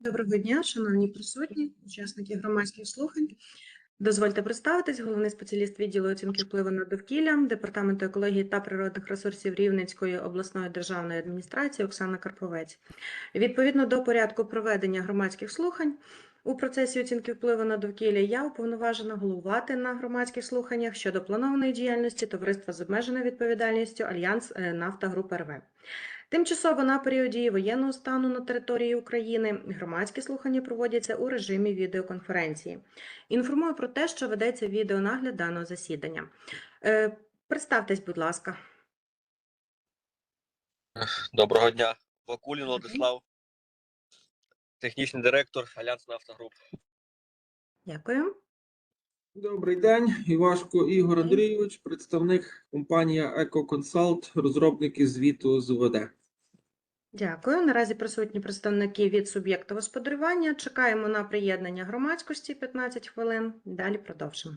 Доброго дня, шановні присутні, учасники громадських слухань. Дозвольте представитись, головний спеціаліст відділу оцінки впливу на довкілля Департаменту екології та природних ресурсів Рівненської обласної державної адміністрації Оксана Карповець. Відповідно до порядку проведення громадських слухань у процесі оцінки впливу на довкілля я уповноважена головувати на громадських слуханнях щодо планованої діяльності товариства з обмеженою відповідальністю Альянс е, Нафта Груп РВ. Тимчасово на період дії воєнного стану на території України громадські слухання проводяться у режимі відеоконференції. Інформую про те, що ведеться відеонагляд даного засідання. Е, Представтесь, будь ласка. Доброго дня. Вакулін Владислав, технічний директор Альянс Нафтогруп. Дякую. Добрий день, Івашко Ігор Андрійович, представник компанія «Екоконсалт», розробники звіту з УВД. Дякую. Наразі присутні представники від суб'єкту господарювання. Чекаємо на приєднання громадськості 15 хвилин. Далі продовжимо.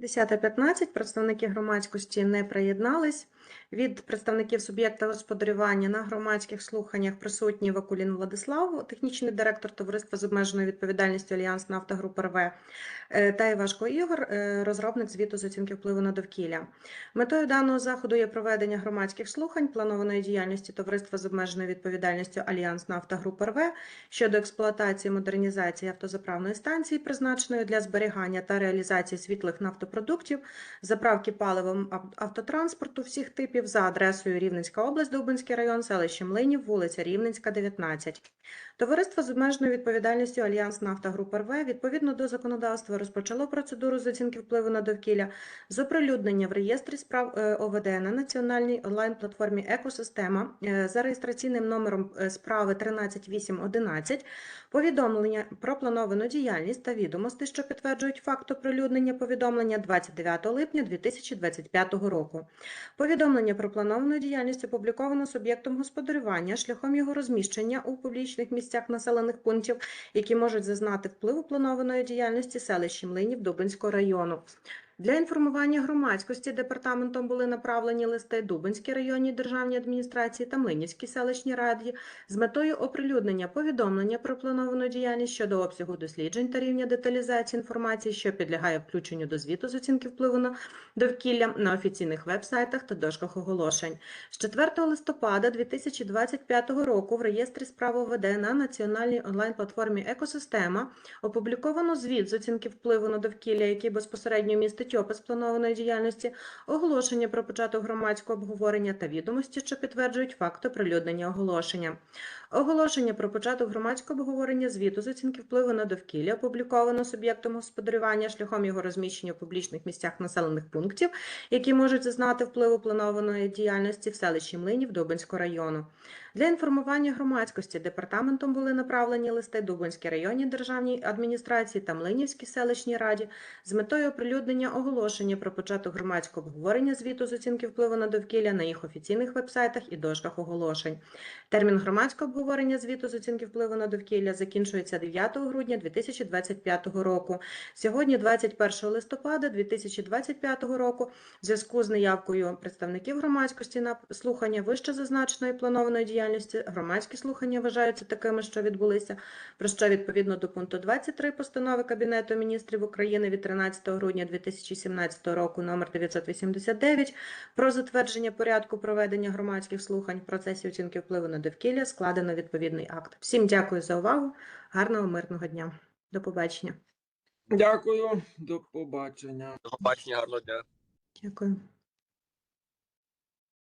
10.15. Представники громадськості не приєднались. Від представників суб'єкта господарювання на громадських слуханнях присутній Вакулін Владислав, технічний директор товариства з обмеженою відповідальністю Альянс Нафтогруп РВ, е, та Івашко Ігор, е, розробник звіту з оцінки впливу на довкілля. Метою даного заходу є проведення громадських слухань планованої діяльності товариства з обмеженою відповідальністю Альянс Нафтогруп РВ щодо експлуатації модернізації автозаправної станції, призначеної для зберігання та реалізації світлих нафтопродуктів, заправки паливом автотранспорту всіх типів за адресою Рівненська область, Дубинський район, селище Млинів, вулиця Рівненська, 19. Товариство з обмеженою відповідальністю Альянс Нафтогруп РВ відповідно до законодавства розпочало процедуру з оцінки впливу на довкілля з оприлюднення в реєстрі справ е, ОВД на національній онлайн-платформі Екосистема е, за реєстраційним номером е, справи 13811 повідомлення про плановану діяльність та відомості, що підтверджують факт оприлюднення повідомлення 29 липня 2025 року. Повідомлення про плановану діяльність опубліковано суб'єктом господарювання шляхом його розміщення у публічних місцях населених пунктів, які можуть зазнати впливу планованої діяльності селищі Млинів Дубинського району. Для інформування громадськості департаментом були направлені листи Дубинській районній державній адміністрації та Млинівській селищній раді з метою оприлюднення повідомлення про плановану діяльність щодо обсягу досліджень та рівня деталізації інформації, що підлягає включенню до звіту з оцінки впливу на довкілля на офіційних веб-сайтах та дошках оголошень. З 4 листопада 2025 року в реєстрі справ ОВД на національній онлайн-платформі Екосистема опубліковано звіт з оцінки впливу на довкілля, який безпосередньо містить опис планованої діяльності, оголошення про початок громадського обговорення та відомості, що підтверджують факт оприлюднення оголошення. Оголошення про початок громадського обговорення звіту з оцінки впливу на довкілля опубліковано суб'єктом господарювання шляхом його розміщення в публічних місцях населених пунктів, які можуть зазнати впливу планованої діяльності в селищі Млинів Дубинського району. Для інформування громадськості департаментом були направлені листи Дубинській районній державній адміністрації та Млинівській селищній раді з метою оприлюднення оголошення про початок громадського обговорення звіту з оцінки впливу на довкілля на їх офіційних вебсайтах і дошках оголошень. Термін громадського обговорення звіту з оцінки впливу на довкілля закінчується 9 грудня 2025 року. Сьогодні, 21 листопада 2025 року, в зв'язку з неявкою представників громадськості на слухання вище зазначеної планованої діяльності, громадські слухання вважаються такими, що відбулися, про що відповідно до пункту 23 постанови Кабінету міністрів України від 13 грудня 2017 року номер 989 про затвердження порядку проведення громадських слухань в процесі оцінки впливу на довкілля складено відповідний акт. Всім дякую за увагу. Гарного мирного дня. До побачення. Дякую, до побачення. До побачення, гарного дня. Дякую.